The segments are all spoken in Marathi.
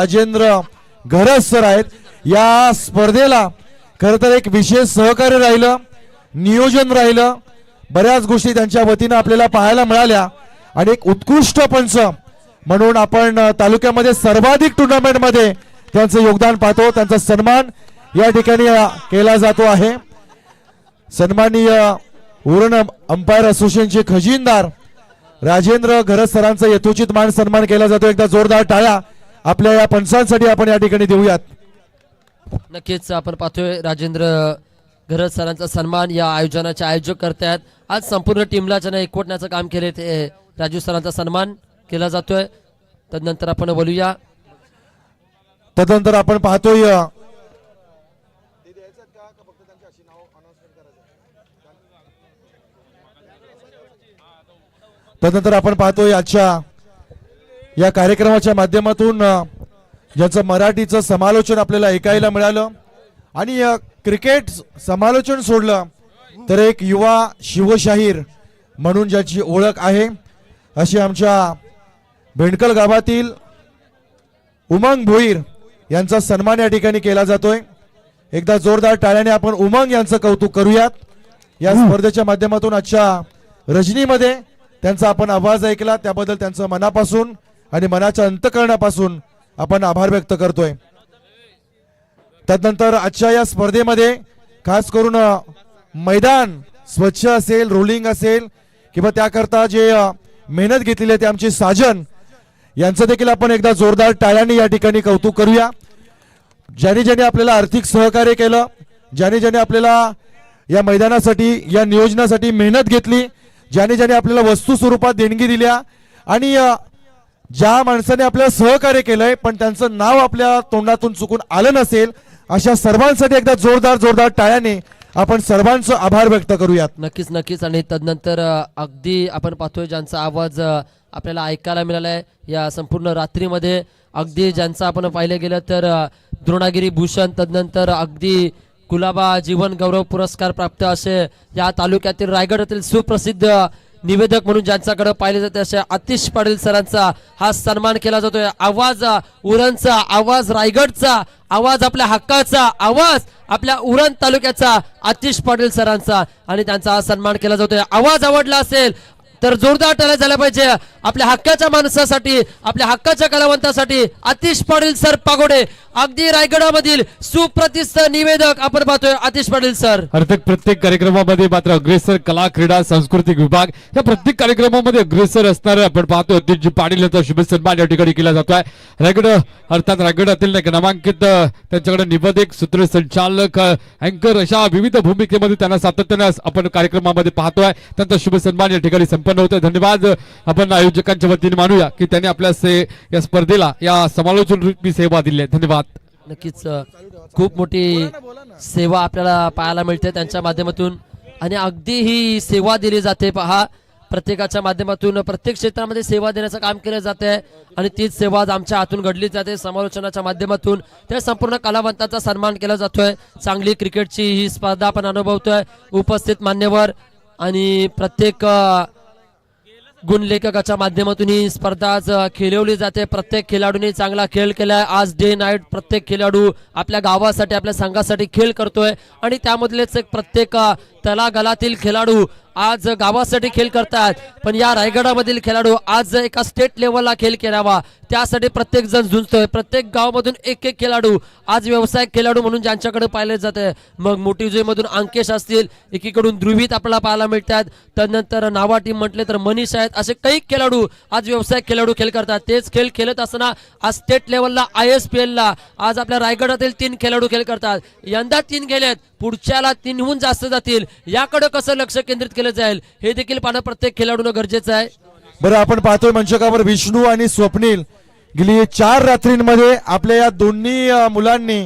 राजेंद्र घरज सर आहेत. या स्पर्धेला खर तर एक विशेष सहकार्य राहिलं नियोजन राहिलं. बऱ्याच गोष्टी त्यांच्या वतीनं आपल्याला पाहायला मिळाल्या. आणि एक उत्कृष्ट पंच म्हणून आपण तालुक्यामध्ये सर्वाधिक टुर्नामेंटमध्ये त्यांचं योगदान पाहतो. त्यांचा सन्मान या ठिकाणी केला जातो आहे. सन्माननीय उरण अंपायर असोसिएशनचे खजिनदार राजेंद्र घरज सरांचा यथोचित मान सन्मान केला जातो. एकदा जोरदार टाळ्या. आपल्या या पंचांसाठी आपण या ठिकाणी देऊयात. नक्कीच आपण पाहतोय राजेंद्र घरज सरांचा सन्मान या आयोजनाचे आयोजक करतायत आज संपूर्ण टीमला ज्यानं एकवटण्याचं काम केले ते राजू सरांचा सन्मान केला जातोय. तदनंतर आपण बोलूया. तदनंतर आपण पाहतोय तदनंतर आपण पाहतोय आजच्या या कार्यक्रमाच्या माध्यमातून ज्याचं मराठीचं समालोचन आपल्याला ऐकायला मिळालं आणि क्रिकेट समालोचन सोडलं तर एक युवा शिवशाहीर म्हणून ज्याची ओळख आहे अशी आमच्या भेंडकल गावातील उमंग भोईर यांचा सन्मान या ठिकाणी केला जातोय. एकदा जोरदार टाळ्याने आपण उमंग यांचं कौतुक करूयात. या स्पर्धेच्या माध्यमातून आजच्या रजनीमध्ये त्यांचा आपण आवाज ऐकला त्याबद्दल त्यांचं मनापासून आणि मनाच्या अंतकरणापासून आपण आभार व्यक्त करतोय. त्यानंतर आजच्या या स्पर्धेमध्ये खास करून मैदान स्वच्छ असेल रोलिंग असेल किंवा त्याकरता जे मेहनत घेतलेली आहे ते आमचे साजन यांचं देखील आपण एकदा जोरदार टाळ्यांनी या ठिकाणी कौतुक करूया. ज्याने ज्याने आपल्याला आर्थिक सहकार्य केलं ज्याने ज्याने आपल्याला या मैदानासाठी या नियोजनासाठी मेहनत घेतली ज्याने ज्याने आपल्याला वस्तू स्वरूपात देणगी दिल्या आणि ज्या माणसाने आपल्याला सहकार्य केलंय पण त्यांचं नाव आपल्या तोंडातून चुकून आलं नसेल अशा सर्वांसाठी एकदा जोरदार जोरदार टाळ्याने आपण सर्वांचं आभार व्यक्त करूयात. नक्कीच नक्कीच. आणि तदनंतर अगदी आपण पाहतोय ज्यांचा आवाज आपल्याला ऐकायला मिळाला आहे या संपूर्ण रात्रीमध्ये अगदी ज्यांचं आपण पाहिलं गेलं तर द्रोणागिरी भूषण तदनंतर अगदी गुलाबा जीवन गौरव पुरस्कार प्राप्त असे या तालुक्यातील रायगडातील सुप्रसिद्ध निवेदक म्हणून ज्यांच्याकडे पाहिले जाते अशा आतिश पाटील सरांचा हा सन्मान केला जातोय. आवाज उरणचा आवाज रायगडचा आवाज आपल्या हक्काचा आवाज आपल्या उरण तालुक्याचा आतिश पाटील सरांचा. आणि त्यांचा हा सन्मान केला जातोय. आवाज आवडला असेल तर जोरदार टाळ्या झाल्या पाहिजे. आपल्या हक्काच्या माणसासाठी आपल्या हक्काच्या कलावंतासाठी आतिश पाटील सर पागोडे. अगदी रायगडामधील सुप्रतिष्ठ निवेदक आपण पाहतोय आतिश पाटील सर. अर्थात प्रत्येक कार्यक्रमामध्ये मात्र अग्रेसर कला क्रीडा सांस्कृतिक विभाग या प्रत्येक कार्यक्रमामध्ये अग्रेसर असणार आपण पाहतो अतिशय पाटील यांचा शुभ सन्मान या ठिकाणी केला जातोय. रायगड अर्थात रायगडातील एक नामांकित त्यांच्याकडे निवेदक सूत्रसंचालक अँकर अशा विविध भूमिकेमध्ये त्यांना सातत्याने आपण कार्यक्रमामध्ये पाहतोय. त्यांचा शुभ सन्मान या ठिकाणी संपन्न होतोय. धन्यवाद. आपण आयोजकांच्या वतीने मानूया की त्यांनी आपल्या से या स्पर्धेला या समालोचन रूपी सेवा दिली आहे. धन्यवाद. नक्कीच खूप मोठी सेवा आपल्याला पाहायला मिळते त्यांच्या माध्यमातून. आणि अगदी ही सेवा दिली जाते पहा. प्रत्येकाच्या माध्यमातून प्रत्येक क्षेत्रामध्ये सेवा देण्याचं काम केलं जाते आणि तीच सेवा आमच्या हातून घडली जाते समालोचनाच्या माध्यमातून. त्या संपूर्ण कलावंताचा सन्मान केला जातोय. चांगली क्रिकेटची ही स्पर्धा आपण अनुभवतोय. उपस्थित मान्यवर आणि प्रत्येक गुणलेखकाच्या माध्यमातून ही स्पर्धा खेळवली जाते. प्रत्येक खेळाडूने चांगला खेळ केलाय. आज डे नाईट प्रत्येक खेळाडू आपल्या गावासाठी आपल्या संघासाठी खेळ करतोय. आणि त्यामधलेच एक प्रत्येक तलागलातील खेळाडू आज गावासाठी खेळ करतात पण या रायगडामधील खेळाडू आज एका स्टेट लेवलला खेळ खेळावा. त्यासाठी प्रत्येक जण झुंजतोय. प्रत्येक गावामधून एक एक खेळाडू आज व्यावसायिक खेळाडू म्हणून ज्यांच्याकडे पाहिले जाते मग मोठी अंकेश असतील एकीकडून ध्रुवीत आपल्याला पाहायला मिळतात. त्यानंतर नावा टीम म्हटले तर मनीष आहेत असे काही खेळाडू आज व्यावसायिक खेळाडू खेळ करतात. तेच खेळ खेळत असताना आज स्टेट लेवलला आय एस पी एलला आज आपल्या रायगडातील तीन खेळाडू खेळ करतात. यंदा तीन गेलेत. पुढच्याला तीनहून जास्त जातील. याकडे कसं लक्ष केंद्रित केलं जाईल हे देखील पाहणं प्रत्येक खेळाडूनं गरजेचं आहे. बरं आपण पाहतोय मंचकावर विष्णू आणि स्वप्नील. गेली चार रात्रींमध्ये आपल्या या दोन्ही मुलांनी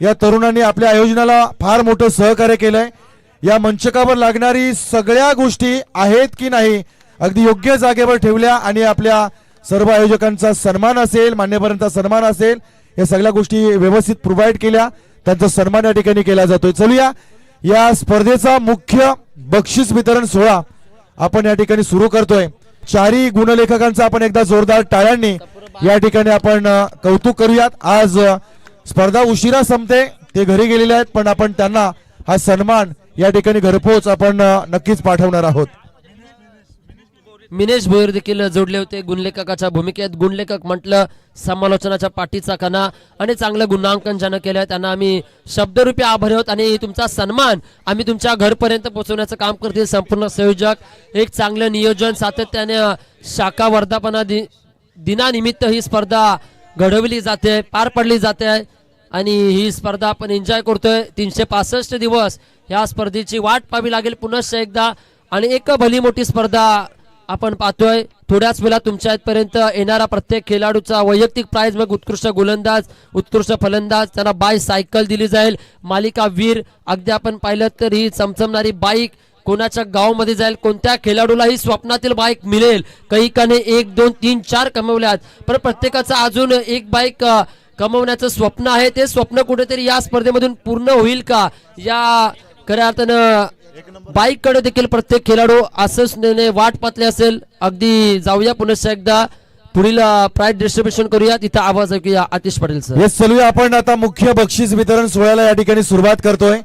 या तरुणांनी आपल्या आयोजनाला फार मोठं सहकार्य केलंय. या मंचकावर लागणारी सगळ्या गोष्टी आहेत की नाही अगदी योग्य जागेवर ठेवल्या आणि आपल्या सर्व आयोजकांचा सन्मान असेल मान्यवरांचा सन्मान असेल या सगळ्या गोष्टी व्यवस्थित प्रोव्हाइड केल्या. त्यांचा सन्मान या ठिकाणी केला जातोय. चलूया. या स्पर्धेचा मुख्य बक्षीस वितरण सोहळा आपण या ठिकाणी सुरू करतोय. चारही गुणलेखकांचा आपण एकदा जोरदार टाळ्यांनी या ठिकाणी आपण कौतुक करूयात. आज स्पर्धा उशिरा संपते. ते घरी गेलेले आहेत पण आपण त्यांना हा सन्मान या ठिकाणी घरपोच आपण नक्कीच पाठवणार आहोत. मिनेश भोईर देखील जोडले होते. गुणलेखकाच्या भूमिकेत गुणलेखक म्हटलं समालोचनाच्या पाठीचा कणा आणि चांगलं गुणांकन ज्यानं केलं त्यांना आम्ही शब्दरूपी आभारी आहोत आणि तुमचा सन्मान आम्ही तुमच्या घरपर्यंत पोहोचवण्याचं काम करतील संपूर्ण संयोजक. एक चांगलं नियोजन सातत्याने शाखा वर्धापना दि दिनानिमित्त ही स्पर्धा घडवली जाते पार पडली जाते आणि ही स्पर्धा आपण एन्जॉय करतोय. तीनशे पासष्ट दिवस ह्या स्पर्धेची वाट पाहावी लागेल पुनश्च एकदा. आणि एक भली मोठी स्पर्धा आपण पाहतोय थोड्याच वेळा तुमच्या इथपर्यंत येणारा प्रत्येक खेळाडूचा वैयक्तिक प्राईज मग उत्कृष्ट गोलंदाज उत्कृष्ट फलंदाज त्यांना बाय सायकल दिली जाईल. मालिका वीर अगदी आपण पाहिलं तर ही चमचमणारी बाईक कोणाच्या गावामध्ये जाईल कोणत्या खेळाडूलाही स्वप्नातील बाईक मिळेल. काही काने एक दोन तीन चार कमवल्यात. पण प्रत्येकाचं अजून एक बाईक कमवण्याचं स्वप्न आहे. ते स्वप्न कुठेतरी या स्पर्धेमधून पूर्ण होईल का? या खऱ्या अर्थानं बाईककडे देखील प्रत्येक खेळाडू असंच वाट पातली असेल. अगदी जाऊया पुनश्च एकदा. पुढील प्राइज डिस्ट्रीब्युशन करूया तिथं आवाज ऐकूया आतिश पाटील सर. येस चलूया. आपण आता मुख्य बक्षीस वितरण सोहळ्याला या ठिकाणी सुरुवात करतोय.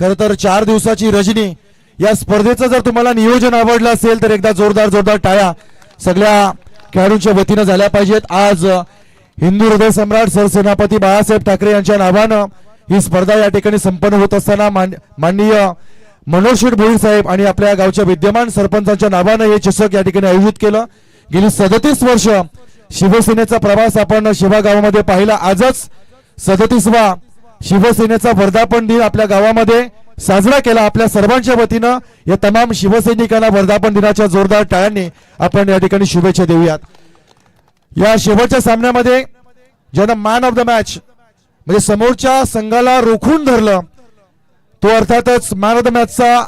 खर तर चार दिवसाची रजनी या स्पर्धेचं जर तुम्हाला नियोजन आवडलं असेल तर एकदा जोरदार जोरदार टाळ्या सगळ्या खेळाडूंच्या वतीनं झाल्या पाहिजेत. आज हिंदू हृदय सम्राट सरसेनापती बाळासाहेब ठाकरे यांच्या नावानं ही स्पर्धा या ठिकाणी संपन्न होत असताना मान- माननीय मनोज शेठ भोईर साहेब आणि आपल्या गावच्या विद्यमान सरपंचांच्या नावानं हे चषक या ठिकाणी आयोजित केलं. गेली सदतीस वर्ष शिवसेनेचा प्रवास आपण शिवा गावामध्ये पाहिला. आजच सदतीसवा शिवसेनेचा वर्धापन दिन आपल्या गावामध्ये साजरा केला. आपल्या सर्वांच्या वतीनं या तमाम शिवसैनिकांना वर्धापन दिनाच्या जोरदार टाळ्यांनी आपण या ठिकाणी शुभेच्छा देऊयात. या शेवटच्या सामन्यामध्ये ज्यानं मॅन ऑफ द मॅच म्हणजे समोरच्या संघाला रोखून धरलं तो अर्थातच मॅन ऑफ द मॅचचा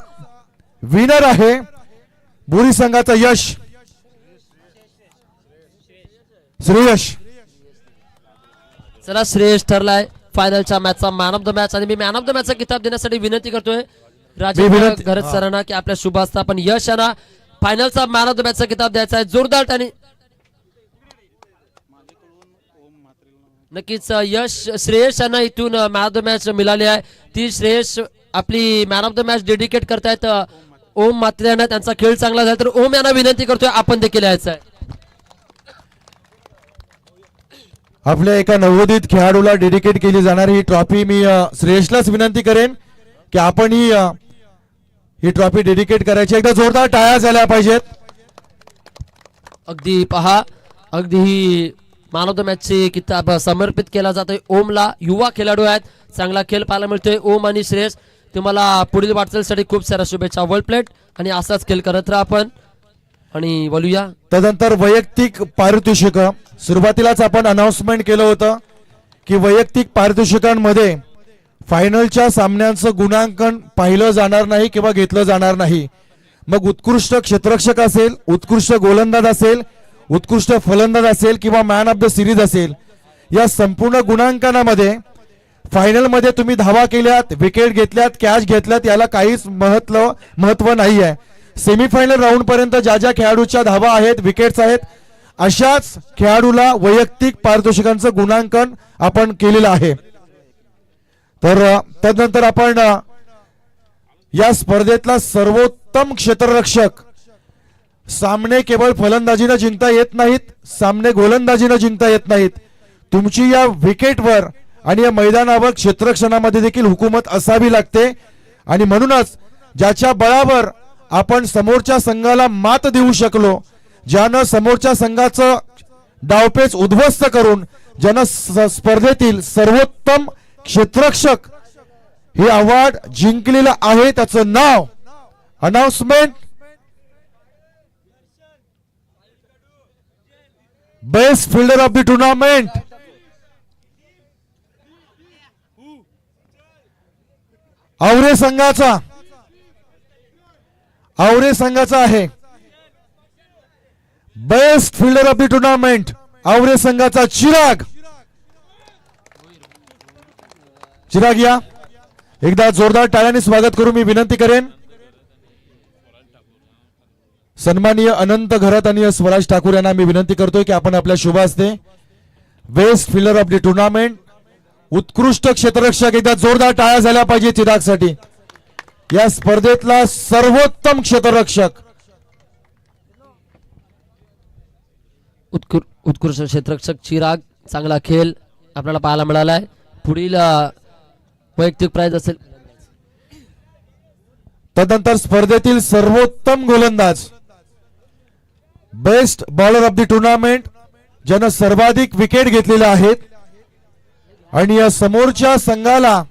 विनर आहे. बोरी संघाचं यश. श्रेयश. चला श्रेयश ठरलाय फायनलच्या मॅचचा मॅन ऑफ द मॅच आणि मी मॅन ऑफ द मॅचचा किताब देण्यासाठी विनंती करतोय. राजेंद्र विनंती- घरत हा. सरांना की आपल्या शुभ असता पण यश यांना फायनलचा मॅन ऑफ द मॅचचा किताब द्यायचा आहे. जोरदार आणि नक्कीच अ, यश श्रेयश यांना इथून मॅन ऑफ द मॅच मिळाली आहे. ती श्रेयश आपली man of the match dedicate करतायत ओम मात्रे यांना. त्यांचा खेळ चांगला झाला तर ओम यांना विनंती करतोय आपण देखील यायचं आहे. आपल्या एका नवोदित खेळाडूला डेडिकेट केली जाणारी ही ट्रॉफी मी श्रेयसलाच विनंती करेन की आपण ही ही ट्रॉफी डेडिकेट करायची. एकदा जोरदार टाळ्या झाल्या पाहिजेत. अगदी पहा अगदी ही मॅन ऑफ द मॅचची किताब समर्पित केला जातोय. ओमला युवा खेळाडू आहेत. चांगला खेळ पाहायला मिळतोय. ओम आणि श्रेयस तुम्हाला पुढील वाटचालीसाठी खूप साऱ्या शुभेच्छा. वर्ल्ड प्लेट आणि असाच खेळ करत राहा आपण. आणि बोलूया. तदनंतर वैयक्तिक पारितोषिक. सुरुवातीलाच आपण अनाउन्समेंट केलं होतं की वैयक्तिक पारितोषिकांमध्ये फायनलच्या सामन्यांचं गुणांकन पाहिलं जाणार नाही किंवा घेतलं जाणार नाही. मग उत्कृष्ट क्षेत्ररक्षक असेल उत्कृष्ट गोलंदाज असेल उत्कृष्ट फलंदाज असेल किंवा मॅन ऑफ द सिरीज असेल या संपूर्ण गुणांकनामध्ये फायनलमध्ये तुम्ही धावा केल्यात विकेट घेतल्यात कॅच घेतल्यात याला काहीच महत्त्व महत्त्व नाही आहे. सेमीफायनल राऊंड पर्यंत ज्या ज्या खेळाडूच्या धावा आहेत विकेट्स आहेत अशाच खेळाडूला वैयक्तिक पारितोषिकांचं गुणांकन आपण केलेलं आहे. तर त्यानंतर आपण या स्पर्धेतला सर्वोत्तम क्षेत्ररक्षक सामने केवळ फलंदाजीनं जिंकता येत नाहीत सामने गोलंदाजीनं जिंकता येत नाहीत. तुमची या विकेटवर आणि या मैदानावर क्षेत्रक्षणामध्ये देखील हुकूमत असावी लागते. आणि म्हणूनच ज्याच्या बळावर आपण समोरच्या संघाला मात देऊ शकलो ज्यानं समोरच्या संघाचं डावपेच उद्ध्वस्त करून ज्यानं स्पर्धेतील सर्वोत्तम क्षेत्रक्षक हे अवॉर्ड जिंकलेलं आहे त्याचं नाव announcement best fielder of the tournament Aware संघाचा. आवरे संघाचा आहे. Best fielder of the tournament Aware संघाचा चिराग. चिराग या. एकदा जोरदार टाळ्याने स्वागत करू मी विनंती करेन. सन्माननीय अनंत घरात आणि स्वराज ठाकूर यांना मी विनंती करतोय की आपण आपल्या शुभ असते best fielder of the tournament उत्कृष्ट क्षेत्ररक्षक एकदा जोरदार टाळ्या झाल्या पाहिजे चिरागसाठी. या स्पर्धेतला सर्वोत्तम क्षेत्ररक्षक. उत्कृ उत्कृष्ट क्षेत्ररक्षक चिराग चांगला खेळ आपल्याला पाहायला मिळाला आहे पुढील वैयक्तिक प्राइज असेल. तदनंतर स्पर्धेतील सर्वोत्तम गोलंदाज. Best bowler of the tournament ज्यानं सर्वाधिक विकेट घेतलेल्या आहेत. आणि या समोरच्या संघाला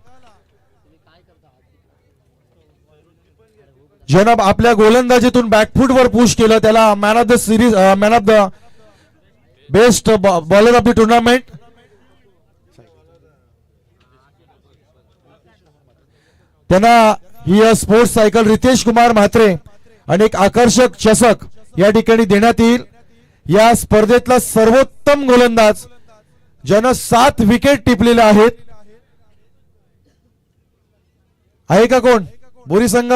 ज्यानं आपल्या गोलंदाजीतून बॅकफूट वर पुश केलं. त्याला man of the series man of the best bowler of the tournament त्यांना ही स्पोर्ट्स सायकल रितेश कुमार म्हात्रे आणि एक आकर्षक चषक या ठिकाणी देण्यात येईल. या स्पर्धेतला सर्वोत्तम गोलंदाज ज्यानं सात विकेट टिपलेल्या आहेत. आहे का कोण? बोरी संघ?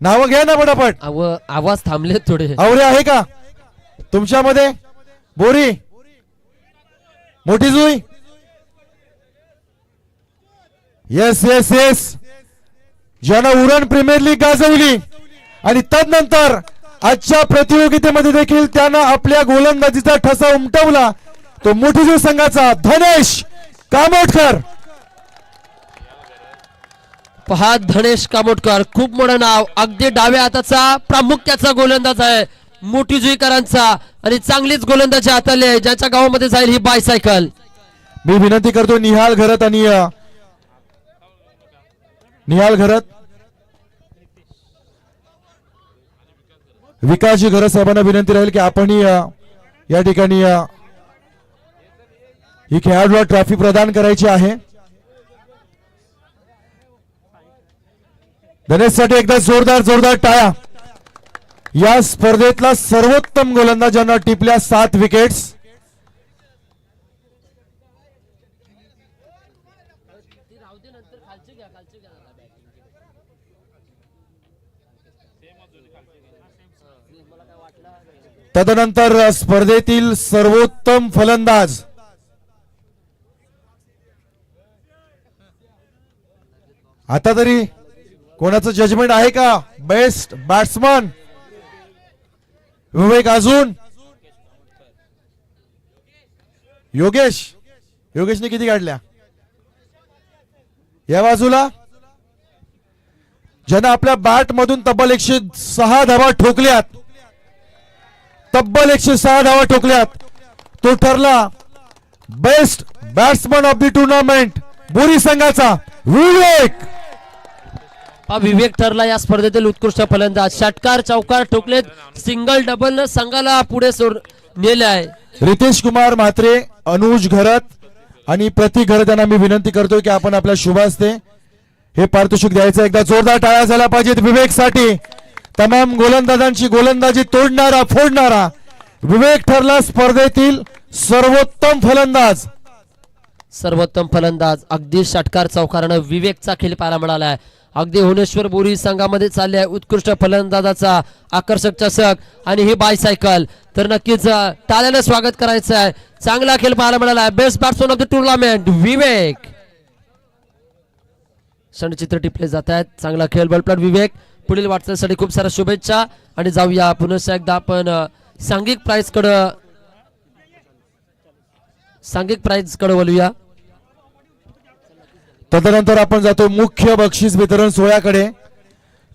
नाव घ्या ना पटापट. आव आवाज थांबले थोडे. आवरे आहे का? तुमच्यामध्ये? बोरी? मोठी जुई? येस येस येस ज्यानं उरण प्रीमियर लीग गाजवली. आणि तदनंतर आजच्या प्रतियोगितेमध्ये देखील त्यानं आपल्या गोलंदाजीचा ठसा उमटवला. तो मोठीजू संघाचा धनेश कामोटकर. पहा धनेश कामोटकर खूप मोठं नाव अगदी डाव्या हाताचा प्रामुख्याचा गोलंदाज आहे. मोठी जुईकरांचा आणि चांगलीच गोलंदाजी हाताली आहे ज्याच्या गावामध्ये जाईल ही बायसायकल मी विनंती करतो निहाल घरत आणि निहाल घरत. विकासजी घरत साहेबांना विनंती राहील की आपणही या ठिकाणी ही खेळाडूला ट्रॉफी प्रदान करायची आहे. गणेशसाठी एकदा जोरदार जोरदार टाळ्या. या स्पर्धेतला सर्वोत्तम गोलंदाजांना टिपल्या सात विकेट्स तदनंतर स्पर्धेतील सर्वोत्तम फलंदाज. आता तरी कोणाचं जजमेंट आहे का? बेस्ट बॅट्समन विवेक अजून. योगेश. योगेशने किती काढल्या? या बाजूला. ज्यानं आपल्या बॅट मधून तब्बल एकशे सहा धावा ठोकल्यात. तब्बल एकशे सहा धावा ठोकल्यात. तो ठरला best batsman of the tournament Bori संघाचा. विवेक! हा विवेक ठरला या स्पर्धेतील उत्कृष्ट फलंदाज. षटकार चौकार ठोकलेत. सिंगल डबल संघाला पुढे सोड नेले आहे. रितेश कुमार म्हात्रे अनुज घरत आणि प्रतीक घरत यांना मी विनंती करतो की आपण आपल्या शुभ हस्ते हे पारितोषिक द्यायचं. एकदा जोरदार टाळ्या झाल्या पाहिजेत विवेकसाठी. तमाम गोलंदाजांची गोलंदाजी तोडणारा फोडणारा विवेक ठरला स्पर्धेतील सर्वोत्तम फलंदाज. सर्वोत्तम फलंदाज अगदी षटकार चौकारानं विवेकचा खेळ पाहायला मिळाला आहे अगदी हुनेश्वर बोरी संघामध्ये चालले आहे उत्कृष्ट फलंदाजाचा आकर्षक चषक आणि ही बायसायकल तर नक्कीच अं, टाळ्यानं स्वागत करायचं आहे चांगला खेळ पाहायला मिळाला आहे best batsman of the tournament Vivek. क्षणचित्र टिपले जात आहेत. चांगला खेळ बलप्लॅट विवेक. पुढील वाटचालीसाठी खूप साऱ्या शुभेच्छा आणि जाऊया पुन्हा एकदा आपण सांघिक प्राईज कड सांघिक प्राईजकडे वळूया तदनंतर आपण जातो मुख्य बक्षीस वितरण सोहळ्याकडे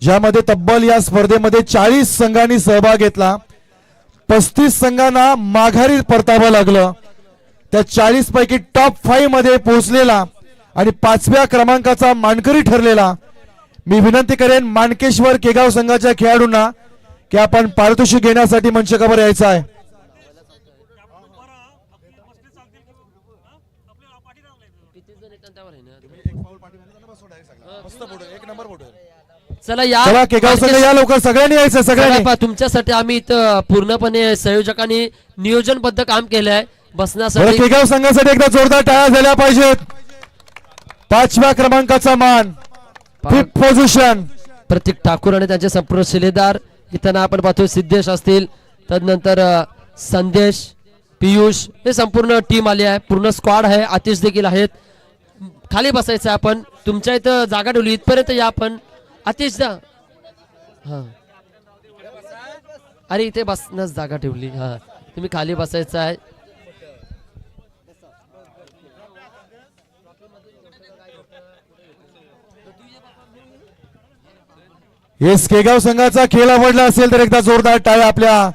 ज्यामध्ये तब्बल या स्पर्धेमध्ये चाळीस संघांनी सहभाग घेतला. पस्तीस संघांना माघारी परतावं लागलं. त्या चाळीस पैकी टॉप फाईव्हमध्ये पोहोचलेला आणि पाचव्या क्रमांकाचा मानकरी ठरलेला. मी विनंती करेन मानकेश्वर केगाव संघाच्या खेळाडूंना की आपण पारितोषिक घेण्यासाठी मंचकावर यायचं आहे. चला या. केगाव संघ या लवकर सगळ्यांनी यायचं सगळ्यांनी. तुमच्यासाठी आम्ही इथं पूर्णपणे संयोजकांनी नियोजनबद्ध काम केलंय. बरं बसण्यासाठी केगाव संघासाठी एकदा जोरदार टाळ्या झाल्या पाहिजेत. पाचव्या क्रमांकाचा मान. पोझिशन प्रतीक ठाकूर आणि त्यांचे संपूर्ण शिलेदार. इथं ना आपण पाहतोय सिद्धेश असतील. तदनंतर संदेश पियुष हे संपूर्ण टीम आली आहे. पूर्ण स्क्वॉड आहे. आतिश देखील आहेत. खाली बसायचं आहे आपण. तुमच्या इथं जागा ठेवली. इथपर्यंत या आपण. आतिश दा. हा. अरे इथे बसण्यास जागा ठेवली. हा. तुम्ही खाली बसायचं आहे. येस केगाव संघाचा खेळ आवडला असेल तर एकदा जोरदार टाळ्या आपल्या.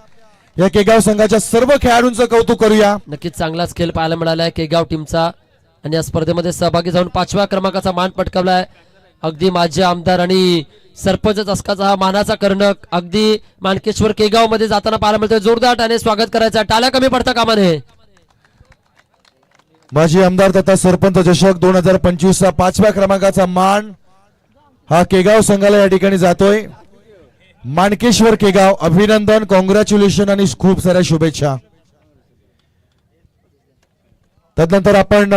या केगाव संघाच्या सर्व खेळाडूंचं कौतुक करूया. नक्कीच चांगलाच खेळ पाहायला मिळाला आहे केगाव टीमचा. आणि या स्पर्धेमध्ये सहभागी जाऊन पाचव्या क्रमांकाचा मान पटकावलाय. अगदी माजी आमदार आणि सरपंच चषकाचा हा मानाचा कर्णक. अगदी मानकेश्वर केगावमध्ये जाताना पाहायला मिळतोय. जोरदार टाने स्वागत करायचं. टाळ्या कमी पडता कामा नये. माजी आमदार तथा सरपंच चषक दोन हजार पंचवीस चा पाचव्या क्रमांकाचा मान हा केगाव संघाला या ठिकाणी जातोय. मानकेश्वर केगाव अभिनंदन कॉंग्रॅच्युलेशन आणि खूप साऱ्या शुभेच्छा. त्यानंतर आपण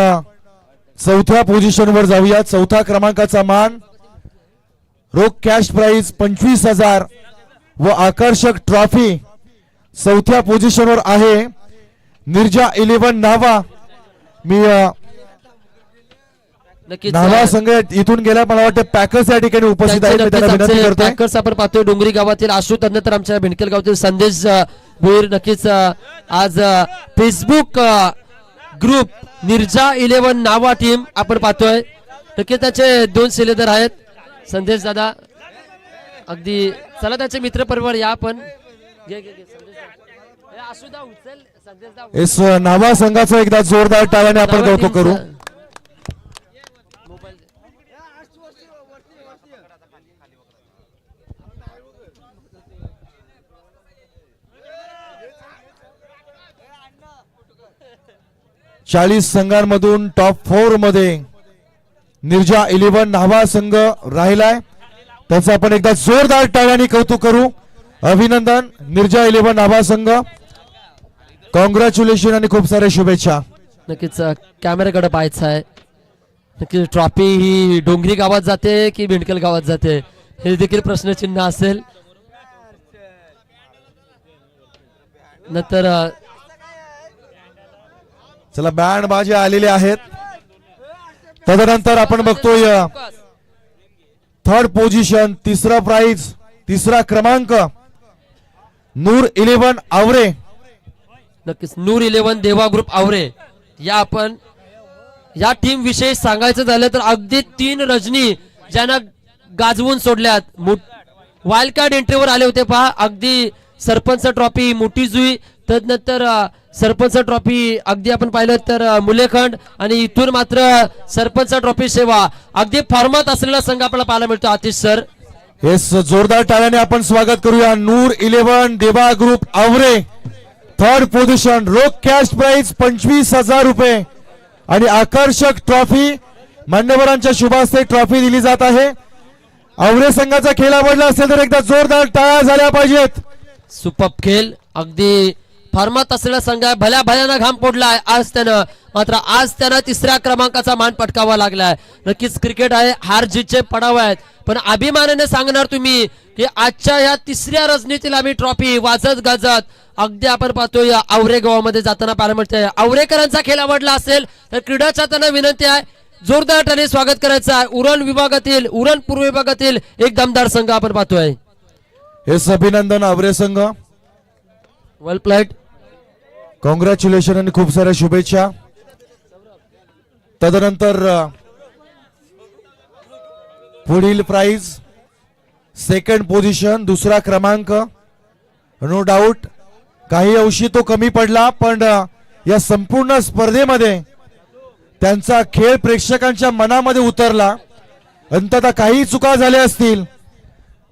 चौथ्या पोझिशनवर जाऊया चौथा क्रमांकाचा मान रोख कॅश प्राईज पंचवीस हजार व आकर्षक ट्रॉफी चौथ्या पोझिशनवर आहे. निर्जा इलेव्हन नावा. मी नक्कीच नावा संघ इथून गेला मला वाटतं पॅकर्स या ठिकाणी उपस्थित आहेत पॅकर्स आपण पाहतोय डोंगरी गावातील आशू तदनंतर आमच्या भिणकेल गावातील संदेश भोईर नक्कीच आज फेसबुक ग्रुप निर्जा इलेव्हन नावा टीम आपण पाहतोय. नक्कीच त्याचे दोन सिलेदर आहेत. संदेश दादा अगदी चला त्याचे मित्र परिवार या. येस नावा संघाचं एकदा जोरदार टाळ्याने आपण कौतुक करू. चाळीस संघांमधून टॉप फोरमध्ये निर्जा इलेव्हन नावा संघ राहिलाय. त्याचं आपण एकदा जोरदार टाळ्याने कौतुक करू. अभिनंदन निर्जा इलेव्हन नावा संघ. कॉंग्रॅच्युलेशन आणि खूप साऱ्या शुभेच्छा. नक्कीच अ, कॅमेऱ्याकडे पाहायचं आहे. नक्की ट्रॉफी ही डोंगरी गावात जाते की भिंडकल गावात जाते? हे देखील प्रश्नचिन्ह असेल. नंतर चला बँड बाजे आलेले आहेत. तदनंतर आपण बघतोय थर्ड पोझिशन तिसरा प्राइज तिसरा क्रमांक नूर इलेव्हन आवरे. नक्कीच नूर इलेव्हन देवा ग्रुप आवरे. या आपण या टीम विषयी सांगायचं झालं तर अगदी तीन रजनी ज्यांना गाजवून सोडल्यात. वाईल्ड कार्ड एंट्रीवर आले होते पहा. अगदी सरपंच ट्रॉफी मोठी जुई तदनंतर सरपंच ट्रॉफी अगदी आपण पाहिलं तर मुलेखंड आणि इथून मात्र सरपंच ट्रॉफी सेवा. अगदी फॉर्मात असलेला संघ आपल्याला पाहायला मिळतो आतिश सर. येस जोरदार टाळ्याने आपण स्वागत करूया. Noor eleven Deva group Aware. Third position रोख कॅश प्राइज पंचवीस हजार रुपये. आणि आकर्षक ट्रॉफी मान्यवरांच्या शुभास्ते ट्रॉफी दिली जात आहे. आवरे संघाचा खेळ आवडला असेल तर एकदा जोरदार टाळ्या झाल्या पाहिजेत. सुपप खेळ. अगदी फॉर्मात असलेला संघ आहे. भल्या भल्यानं घाम फोडलाय. आज त्यानं मात्र आज त्यानं तिसऱ्या क्रमांकाचा मान पटकावा लागलाय. नक्कीच क्रिकेट आहे हार जीतचे पडाव आहेत. पण अभिमानाने सांगणार तुम्ही की आजच्या या तिसऱ्या रजनीतील आम्ही ट्रॉफी वाजत गाजत अगदी आपण पाहतो या आवरे गावामध्ये जाताना पाहायला मिळतंय. आवरेकरांचा खेळ आवडला असेल तर क्रीडा चाहत्यांना विनंती आहे. जोरदार स्वागत करायचं आहे. उरण विभागातील उरण पूर्व विभागातील एक दमदार संघ आपण पाहतोय. हेच अभिनंदन आवरे संघ. वेल प्लेड कॉंग्रॅच्युलेशन आणि खूप साऱ्या शुभेच्छा. तदनंतर पुढील प्राइज सेकंड पोझिशन दुसरा क्रमांक. नो डाऊट काही अंशी तो कमी पडला पण या संपूर्ण स्पर्धेमध्ये त्यांचा खेळ प्रेक्षकांच्या मनामध्ये उतरला. अंततः काही चुका झाल्या असतील.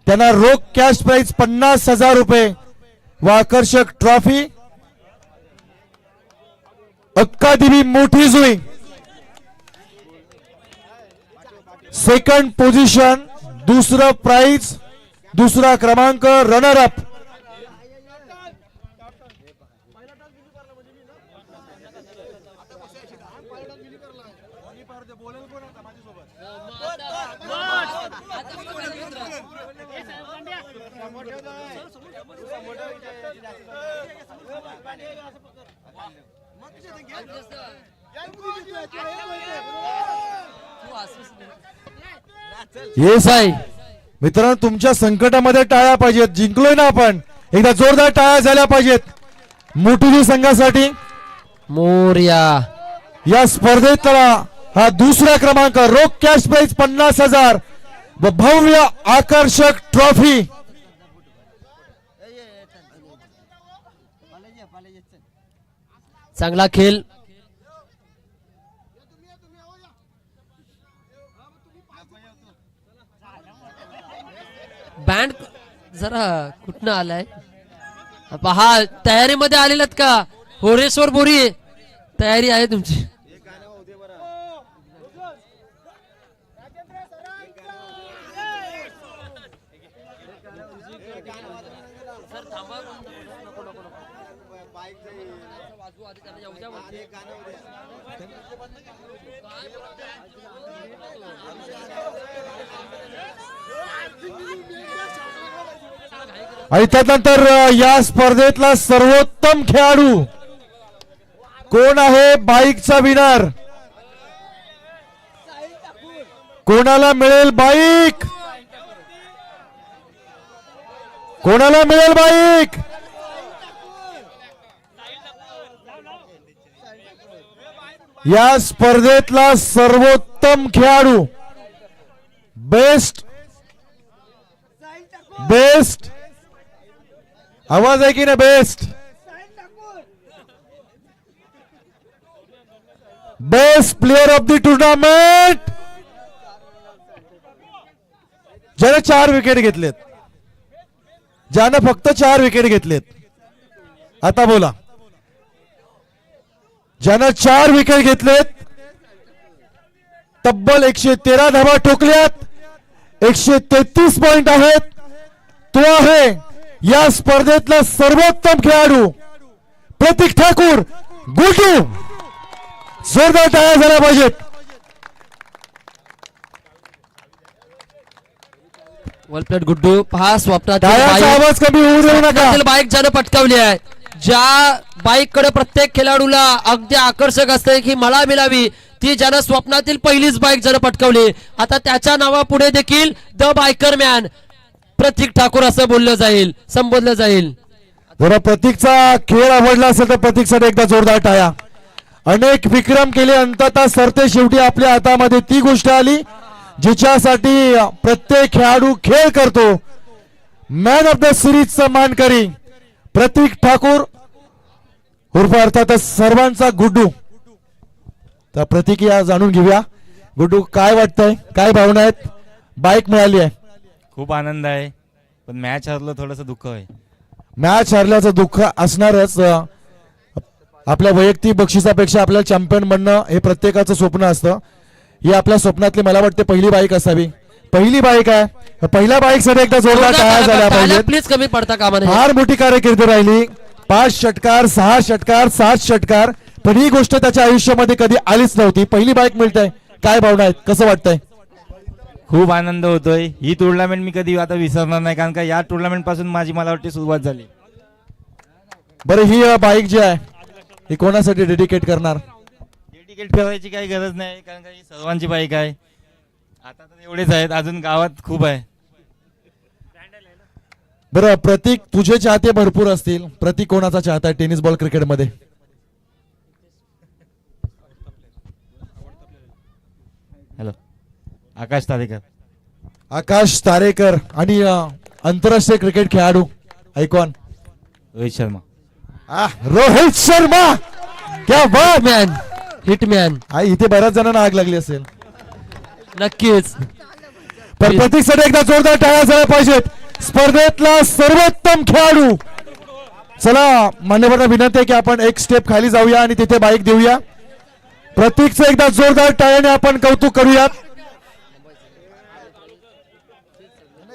त्यांना रोख कॅश प्राइज पन्नास हजार रुपये व आकर्षक ट्रॉफी अक्का दिवी मोठी जुई सेकंड पोझिशन दुसरं प्राइज दुसरा क्रमांक रनर अप येस आहे मित्रांनो तुमच्या संकटामध्ये टाळ्या पाहिजेत. जिंकलोय ना आपण एकदा जोरदार टाळ्या झाल्या पाहिजेत. मोठुली संघासाठी. मोर्या. या स्पर्धेतला हा दुसरा क्रमांक रोख कॅश प्राइज पन्नास हजार. व भव्य आकर्षक ट्रॉफी चांगला खेळ. बँड जरा कुठनं आलाय? पहा तयारीमध्ये आलेलात का? होरेश्वर बोरी तयारी आहे तुमची. आणि त्यानंतर या स्पर्धेतला सर्वोत्तम खेळाडू कोण आहे बाईकचा विनर कोणाला मिळेल बाईक? कोणाला मिळेल बाईक? या स्पर्धेतला सर्वोत्तम खेळाडू बेस्ट बेस्ट आवाज आहे की ना best? Best player of the tournament! ज्याने चार विकेट घेतलेत. ज्यानं फक्त चार विकेट घेतलेत. आता बोला. ज्यानं चार विकेट घेतलेत तब्बल एकशे तेरा धावा ठोकल्यात. एकशे तेहतीस पॉइंट आहेत. तो आहे या स्पर्धेतला सर्वोत्तम खेळाडू प्रतीक ठाकूर गुडू जोरदार टाळ्या झाल्या पाहिजेत. वलप्लेट गुड्डू पहा टाळ्याचा बाईक- आवाज कमी होऊ देऊ नका. बाईक ज्यानं पटकावली आहे ज्या बाईककडे प्रत्येक खेळाडूला अगदी आकर्षक असते की मला मिळावी ती ज्यानं स्वप्नातील पहिलीच बाईक ज्यानं पटकावली. आता त्याच्या नावापुढे देखील the biker man. Prateek Thakur असं बोललं जाईल संबोधलं जाईल. जरा प्रतीकचा खेळ आवडला असेल तर प्रतीकसाठी एकदा जोरदार टाया अनेक विक्रम केले अंततः सरते शेवटी आपल्या हातामध्ये ती गोष्ट आली जिच्यासाठी प्रत्येक खेळाडू खेळ करतो. मॅन ऑफ द सिरीजचा मानकरी प्रतीक ठाकूर उर्फ अर्थातच सर्वांचा गुड्डू. तर प्रतिक्रिया जाणून घेऊया. गुड्डू काय वाटतंय? काय भावना आहेत? बाईक मिळाली आहे. खूप आनंद आहे. पण मॅच हरलो थोडंसं दुःख आहे. मॅच हरल्याचं दुःख असणारच अं, आपल्या वैयक्तिक बक्षिसापेक्षा आपल्याला चॅम्पियन बनणं हे प्रत्येकाचं स्वप्न असतं. ही आपल्या स्वप्नातली मला वाटते पहिली बाईक असावी. पहिली बाईक आहे. पहिल्या बाईकसाठी एकदा जोरदार टाळ्या झाल्या पाहिजेत. प्लीज कमी पडता कामा नये फार मोठी कारकिर्दी राहिली. पाच षटकार सहा षटकार सात षटकार. पण ही गोष्ट त्याच्या आयुष्यामध्ये कधी आलीच नव्हती. पहिली बाईक मिळते. काय भावना आहेत? कसं वाटतंय? खूप आनंद होतोय. ही टुर्नामेंट मी कधी आता विसरणार नाही कारण का या टुर्नामेंटपासून माझी मला वाटते सुरुवात झाली. बरं ही बाईक जी आहे ही कोणासाठी डेडिकेट करणार? डेडिकेट करायची काही गरज नाही कारण का ही सर्वांची बाईक आहे. आता तर एवढेच आहेत अजून गावात खूप आहे. बरं प्रतीक तुझे चाहते भरपूर असतील. प्रतीक कोणाचा चाहता आहे टेनिस बॉल क्रिकेटमध्ये? आकाश तारेकर. आकाश तारेकर आणि आंतरराष्ट्रीय क्रिकेट खेळाडू. ऐकॉन रोहित शर्मा. आह, रोहित शर्मा! क्या बात! मॅन हिटमॅन आ, इथे बऱ्याच जणांना आग लागली असेल. नक्कीच. पण प्रतीकसाठी एकदा जोरदार टाळ्या झाल्या पाहिजेत. स्पर्धेतला सर्वोत्तम खेळाडू. चला मान्यवरांना विनंती आहे की आपण एक स्टेप खाली जाऊया आणि तिथे बाईक देऊया. प्रतीकचं एकदा जोरदार टाळ्याने आपण कौतुक करूयात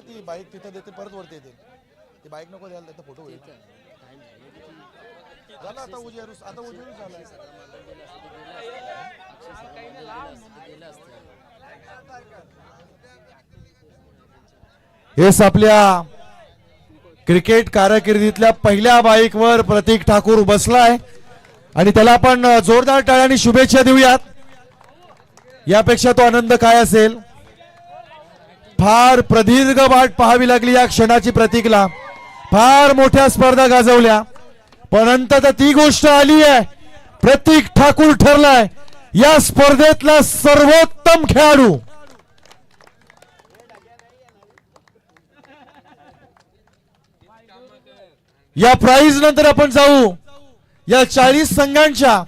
ती बाईक तिथे देते परत वरती येते. ती बाईक नको द्यायला फोटो झाला आता उजेड आता उजेड झालाय. हेच आपल्या क्रिकेट कारकिर्दीतल्या पहिल्या बाईकवर प्रतीक ठाकूर बसलाय. आणि त्याला आपण जोरदार टाळ्यांनी शुभेच्छा देऊयात. यापेक्षा तो आनंद काय असेल? फार प्रदीर्घ वाट पाहावी लागली या क्षणाची प्रतीकला. फार मोठ्या स्पर्धा गाजवल्या. पण अंतत ती गोष्ट आली आहे. प्रतीक ठाकूर ठरलाय. या स्पर्धेतला सर्वोत्तम खेळाडू. या प्राइज नंतर आपण जाऊ. या चाळीस संघांच्या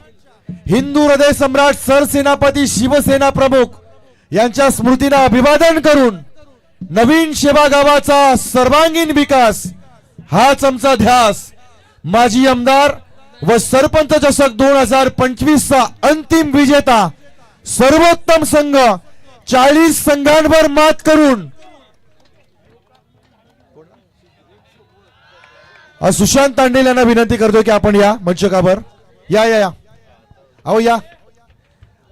हिंदू हृदय सम्राट सरसेनापती शिवसेना प्रमुख यांच्या स्मृतीला अभिवादन करून नवीन शेवा गावाचा सर्वांगीण विकास हाच आमचा ध्यास. माजी आमदार व सरपंच चषक दोन हजार पंचवीस चा अंतिम विजेता सर्वोत्तम संघ चाळीस संघांवर मात करून. सुशांत तांडेल यांना विनंती करतोय की आपण या मंचकावर या या या. अहो या.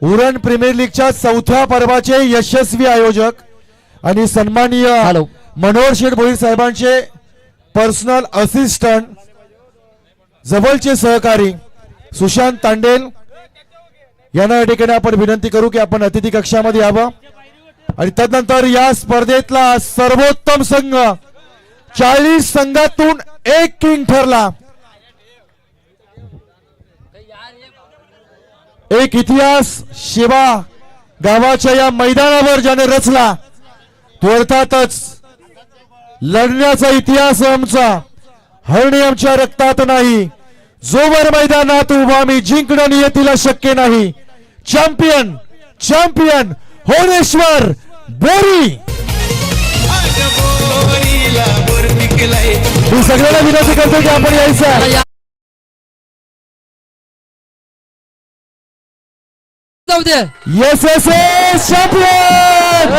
उरण प्रीमियर लीगच्या चौथ्या पर्वाचे यशस्वी आयोजक आणि सन्माननीय हॅलो. मनोहर शेठ भोईर साहेबांचे पर्सनल असिस्टंट जवळचे सहकारी सुशांत तांडेल यांना या ठिकाणी आपण विनंती करू की आपण अतिथी कक्षामध्ये यावं. आणि तदनंतर या स्पर्धेतला सर्वोत्तम संघ चाळीस संघातून एक किंग ठरला. एक इतिहास शिवा गावाच्या या मैदानावर ज्याने रचला. तो अर्थातच लढण्याचा इतिहास आमचा. हरणे आमच्या रक्तात नाही. जोवर मैदानात उभा मी जिंकणं नियतीला शक्य नाही. चॅम्पियन चॅम्पियन होनेश्वर बोरी. मी सगळ्यांना विनंती करतो की आपण यायचं. जाऊ दे. Yes yes yes champion!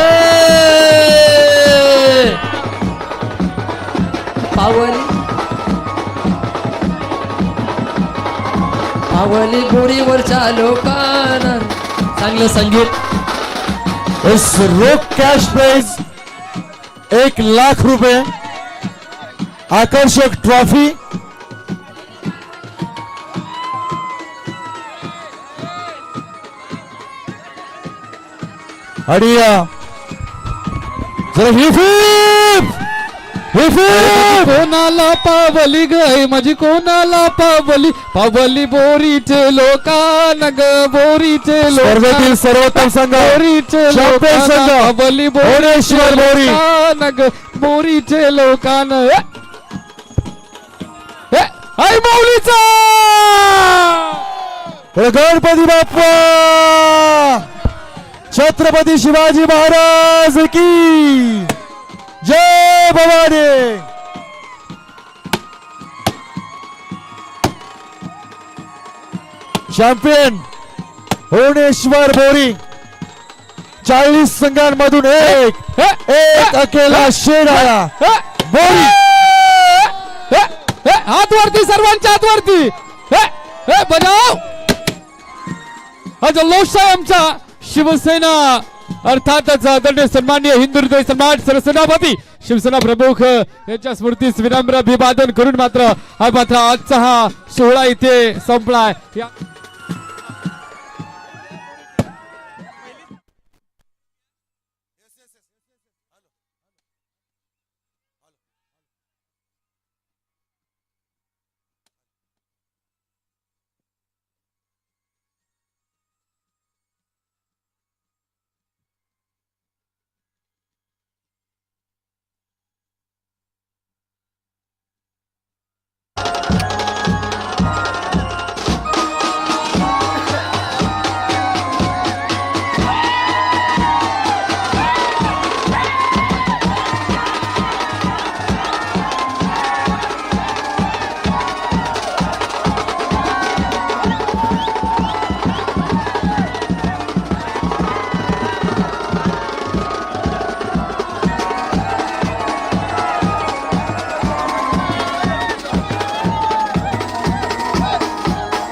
आवली गोरीवरच्या लोकांना. चांगलं संगीत. इस रोख कॅश प्राइज एक लाख रुपये. आकर्षक ट्रॉफी आणि अ, जरा हिप कोणाला पावली गय? माझी कोणाला पावली? पावली बोरीचे लोकान ग बोरीचे स्पर्धेतील सर्वोत्तम संघ बोरीचे संघ पावली भुवनेश्वर बोरी. ग. बोरीचे लोकान! हाय माऊलीचा! गणपती बाप्पा! छत्रपती शिवाजी महाराज की! जय भवानी। चॅम्पियन भुवनेश्वर बोरी चाळीस संघांमधून एक एक अकेला शेर आला बोरी हातवरती सर्वांच्या हातवरती. बजाव. हा जल्लोष आहे आमचा शिवसेना. अर्थातच आदरणीय सन्माननीय हिंदू हृदय सन्मान सरसेनापती शिवसेना प्रमुख यांच्या स्मृतीस विनम्र अभिवादन करून मात्र हा मात्र आजचा हा सोहळा इथे संपलाय. या-